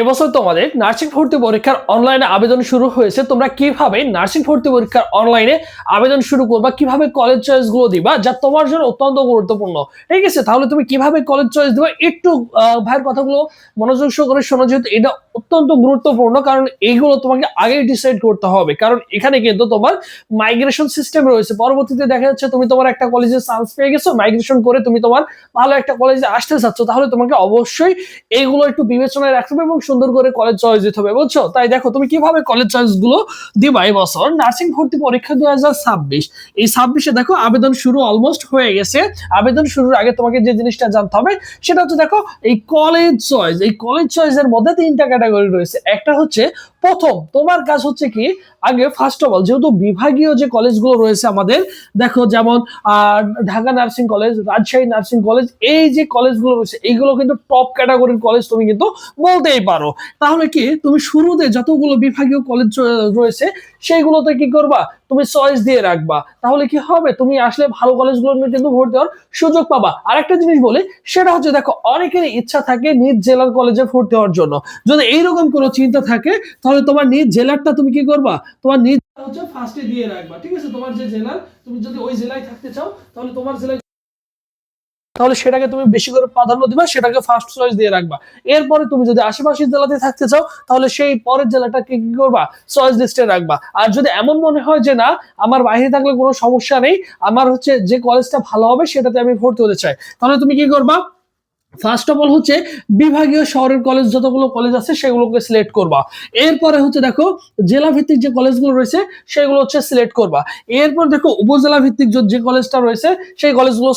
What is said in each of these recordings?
এবছর তোমাদের নার্সিং ভর্তি পরীক্ষার অনলাইনে আবেদন শুরু হয়েছে। তোমরা কীভাবে নার্সিং ভর্তি পরীক্ষার অনলাইনে আবেদন শুরু করবা? কীভাবে কলেজ চয়েসগুলো দিবা? যা তোমার জন্য অত্যন্ত গুরুত্বপূর্ণ। ঠিক আছে? তাহলে তুমি কীভাবে কলেজ চয়েস দিবা? একটু ভাইয়ের কথাগুলো মনোযোগ সহকারে শোনা, যেহেতু এটা অত্যন্ত গুরুত্বপূর্ণ, কারণ এইগুলো তোমাকে আগে ডিসাইড করতে হবে। কারণ এখানে কিন্তু তোমার মাইগ্রেশন সিস্টেম রয়েছে। পরবর্তীতে দেখা যাচ্ছে তুমি তোমার একটা কলেজে চান্স পেয়ে গেছো মাইগ্রেশন করে তুমি তোমার ভালো একটা কলেজে আসতে চাচ্ছ, তাহলে তোমাকে অবশ্যই এইগুলো একটু বিবেচনায় রাখতে হবে এবং সুন্দর করে কলেজ চয়েস দিতে হবে, বুঝছ? তাই দেখো, তুমি কীভাবে কলেজ চয়েসগুলো দিবা বছর? নার্সিং ভর্তি পরীক্ষা দু হাজার ছাব্বিশ। এই ছাব্বিশে দেখো, আবেদন শুরু অলমোস্ট হয়ে গেছে। আবেদন শুরুর আগে তোমাকে যে জিনিসটা জানতে হবে, সেটা হচ্ছে দেখো, এই কলেজ চয়েস এই কলেজ চয়েস এর মধ্যে তিনটা ক্যাটাগরি রয়েছে। একটা হচ্ছে প্রথম, তোমার কাজ হচ্ছে কি? আগে ফার্স্ট অফ অল যেহেতু বিভাগীয় যে কলেজগুলো রয়েছে আমাদের, দেখো যেমন Dhaka nursing college Rajshahi nursing college এই যে কলেজগুলো রয়েছে এইগুলো কিন্তু টপ ক্যাটাগরির কলেজ তুমি কিন্তু বলতেই পারো। তাহলে কি তুমি শুরুতে যতগুলো বিভাগীয় কলেজ রয়েছে, সেইগুলোতে কি করবা? তুমি চয়েস দিয়ে রাখবা। তাহলে কি হবে? তুমি আসলে ভালো কলেজগুলো কিন্তু ভর্তি হওয়ার সুযোগ পাবা। আরেকটা জিনিস বলি, সেটা হচ্ছে দেখো, অনেকেরই ইচ্ছা থাকে নিজ জেলার কলেজে ভর্তি হওয়ার জন্য। যদি এইরকম কোনো চিন্তা থাকে, তাহলে তোমার নিজ জেলারটা তুমি কি করবা? তোমার নিজ হচ্ছে ফার্স্টে দিয়ে রাখবা। ঠিক আছে? তোমার যে জেলার তুমি যদি ওই জেলায় থাকতে চাও, তাহলে তোমার জেলায় তাহলে সেটাকে তুমি বেশি করে প্রাধান্য দিবা, সেটাকে ফার্স্ট চয়েস দিয়ে রাখবা। এরপরে তুমি যদি আশেপাশের জেলাতে থাকতে চাও, তাহলে সেই পরের জেলাটাকে কি করবা? চয়েস লিস্টে রাখবা। আর যদি এমন মনে হয় যে না, আমার বাইরে থাকলে কোনো সমস্যা নেই, আমার হচ্ছে যে কলেজটা ভালো হবে, সেটাতে আমি ভর্তি হতে চাই, তাহলে তুমি কি করবা? ফার্স্ট অফ অল হচ্ছে বিভাগীয় শহরের কলেজ যতগুলো কলেজ আছে সেগুলোকে সিলেক্ট করবা। এরপরে হচ্ছে দেখো জেলা ভিত্তিক যে কলেজগুলো রয়েছে সেগুলো হচ্ছে সিলেক্ট করবা। এরপর দেখো উপজেলা ভিত্তিক যে- কলেজটা রয়েছে সেই কলেজগুলো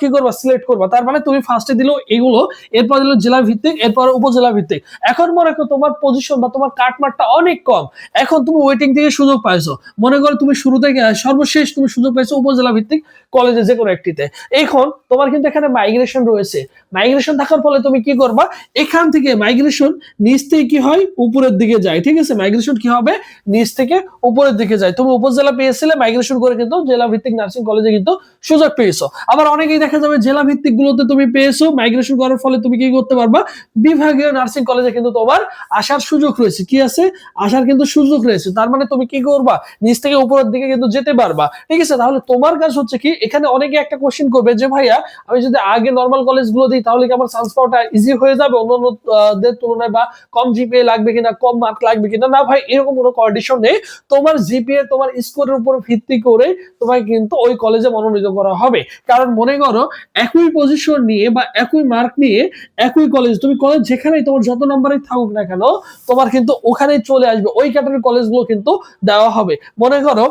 কি করবা? সিলেক্ট করবা। তার মানে তুমি ফার্স্টে দিলো এগুলো, এরপর দিলো জেলা ভিত্তিক এরপর উপজেলা ভিত্তিক এখন মনে করো তোমার পজিশন বা তোমার কাটমারটা অনেক কম। এখন তুমি ওয়েটিং থেকে সুযোগ পাইছো। মনে করো তুমি শুরু থেকে, সর্বশেষ তুমি সুযোগ পাইছো উপজেলা ভিত্তিক কলেজে যে কোনো একটিতে। এখন তোমার কিন্তু এখানে মাইগ্রেশন রয়েছে। মাইগ্রেশন থাকার ফলে তুমি কি করবা? এখান থেকে মাইগ্রেশন নিচ থেকে কি হয়? উপরের দিকে যায়। ঠিক আছে? মাইগ্রেশন কি হবে? নিচ থেকে উপরের দিকে যায়। তুমি উপজেলা পেয়েছিলে মাইগ্রেশন করে কিন্তু জেলা ভিত্তিক নার্সিং কলেজে কিন্তু সুযোগ পেয়েছ। আবার অনেকেই দেখা যাবে জেলা ভিত্তিক গুলোতে তুমি পেয়েছ মাইগ্রেশন করার ফলে তুমি কি করতে পারবা? বিভাগীয় নার্সিং কলেজে কিন্তু তোমার আসার সুযোগ রয়েছে। কি আছে? আসার কিন্তু সুযোগ রয়েছে। তার মানে তুমি কি করবা? নিচ থেকে উপরের দিকে কিন্তু যেতে পারবা। ঠিক আছে? তাহলে তোমার কাজ হচ্ছে কি? এখানে অনেকে একটা কোশ্চেন করবে যে, ভাইয়া, আমি যদি আগে নর্মাল কলেজগুলো দিই, তাহলে কি আমার চান্স পাওয়াটা ইজি হয়ে যাবে অন্যান্য আহ, দের তুলনায় বা কম জিপিএ লাগবে কিনা কম মার্ক লাগবে কিনা না ভাই এরকম কোনো কন্ডিশন নেই। তোমার জিপিএ তোমার স্কোরের উপর ভিত্তি করে তোমাকে কিন্তু ওই কলেজে মনোনীত করা হবে। কারণ মনে করো একই পজিশন নিয়ে বা একই মার্ক নিয়ে একই কলেজ তুমি কলেজ যেখানেই তোমার যত নম্বরে থাকুক না কেন তোমার কিন্তু ওখানেই চলে আসবে। ওই ক্যাটাগরির কলেজগুলো কিন্তু দেওয়া হবে। মনে করো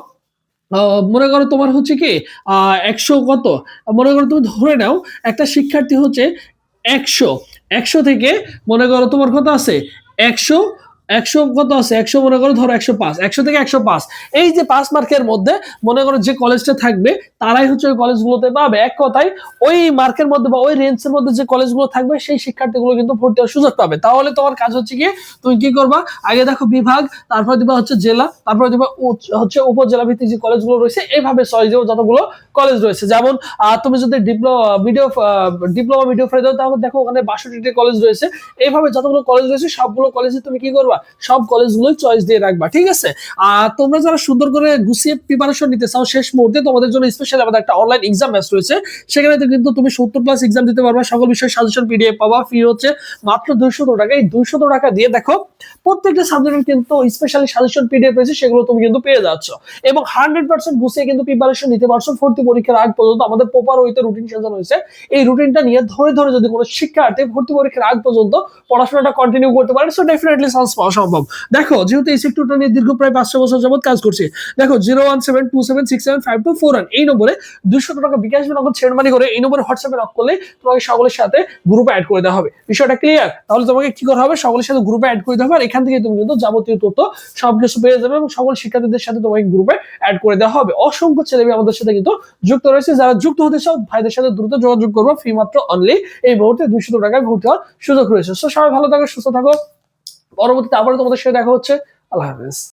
মনে করো তোমার হচ্ছে কি একশো কত? মনে করো তুমি ধরে নাও একটা শিক্ষার্থী হচ্ছে একশো একশো থেকে মনে করো তোমার কথা আছে একশো একশো কত আছে? একশো মনে করো ধরো একশো পাঁচ। একশো থেকে একশো পাঁচ। এই যে পাঁচ মার্কের মধ্যে মনে করো যে কলেজটা থাকবে, তারাই হচ্ছে ওই কলেজগুলোতে পাবে। এক কথায়, ওই মার্কের মধ্যে বা ওই রেঞ্জের মধ্যে যে কলেজগুলো থাকবে, সেই শিক্ষার্থীগুলো কিন্তু ভর্তি হওয়ার সুযোগ পাবে। তাহলে তোমার কাজ হচ্ছে কি, তুমি কি করবা? আগে দেখো বিভাগ, তারপর দিবা হচ্ছে জেলা, তারপর দিবা হচ্ছে উপজেলা ভিত্তিক যে কলেজগুলো রয়েছে, এইভাবে যে যতগুলো কলেজ রয়েছে। যেমন তুমি যদি ডিপ্লোমা ভিডিও ডিপ্লোমা ভিডিও ফ্রে দাও, তাহলে দেখো ওখানে বাষট্টিটি কলেজ রয়েছে। এইভাবে যতগুলো কলেজ রয়েছে, সবগুলো কলেজে তুমি কি করবা? সব কলেজগুলোই চয়েস দিয়ে রাখবা, ঠিক আছে? আর তোমরা যারা সুন্দর করে গুছিয়ে প্রিপারেশন নিতে চাও, শেষ মুহূর্তে তোমাদের জন্য স্পেশালি আমাদের একটা অনলাইন এক্সাম ব্যাচ রয়েছে। সেখানে কিন্তু তুমি সত্তর প্লাস এক্সাম দিতে পারবা, সকল বিষয়ে সাজেশন পিডিএফ পাবা ফি হচ্ছে মাত্র দুইশত টাকা। এই দুইশত টাকা দিয়ে দেখো, প্রত্যেকটা সাবজেক্টের কিন্তু স্পেশালি সাজেশন পিডিএফ রয়েছে, সেগুলো তুমি কিন্তু পেয়ে যাচ্ছ। এবং হান্ড্রেড পার্সেন্ট গুছিয়ে কিন্তু প্রিপারেশন নিতে পারছ, ভর্তি পরীক্ষার আগ পর্যন্ত আমাদের প্রপার ওইতে রুটিন সাজানো হয়েছে। এই রুটিনটা নিয়ে ধরে ধরে যদি কোনো শিক্ষার্থী ভর্তি পরীক্ষার আগ পর্যন্ত পড়াশোনাটা কন্টিনিউ করতে পারে সো ডেফিনেটলি চান্স পাওয়া সম্ভব দেখো, যেহেতু এই সেক্টরটা নিয়ে দীর্ঘ প্রায় পাঁচশো বছর যাবত কাজ করছি, দেখো zero one seven two seven six seven five two four one এই নম্বরে দুশো টাকা বিকাশ নগদ ছেড় মানি করে এই নম্বরে হোয়াটসঅ্যাপে নক করলে তোমাকে সকলের সাথে গ্রুপে অ্যাড করে দেওয়া হবে। বিষয়টা ক্লিয়ার তাহলে তোমাকে কি করা হবে? সকলের সাথে গ্রুপে অ্যাড করে দেওয়া হবে আর এখান থেকে তুমি কিন্তু যাবতীয় তথ্য সবকিছু পেয়ে যাবে এবং সকল শিক্ষার্থীদের সাথে তোমাকে গ্রুপে অ্যাড করে দেওয়া হবে। অসংখ্য ছেলে আমাদের সাথে কিন্তু যুক্ত রয়েছে। যারা যুক্ত হতে চাও, ভাইদের সাথে দ্রুত যোগাযোগ করব। ফি মাত্র অনলি এই মুহূর্তে দুইশো টাকায় ভর্তি হওয়ার সুযোগ রয়েছে। সো সবাই ভালো থাকো, সুস্থ থাকো। পরবর্তীতে আবারও তোমাদের সাথে দেখা হচ্ছে। আল্লাহ হাফেজ।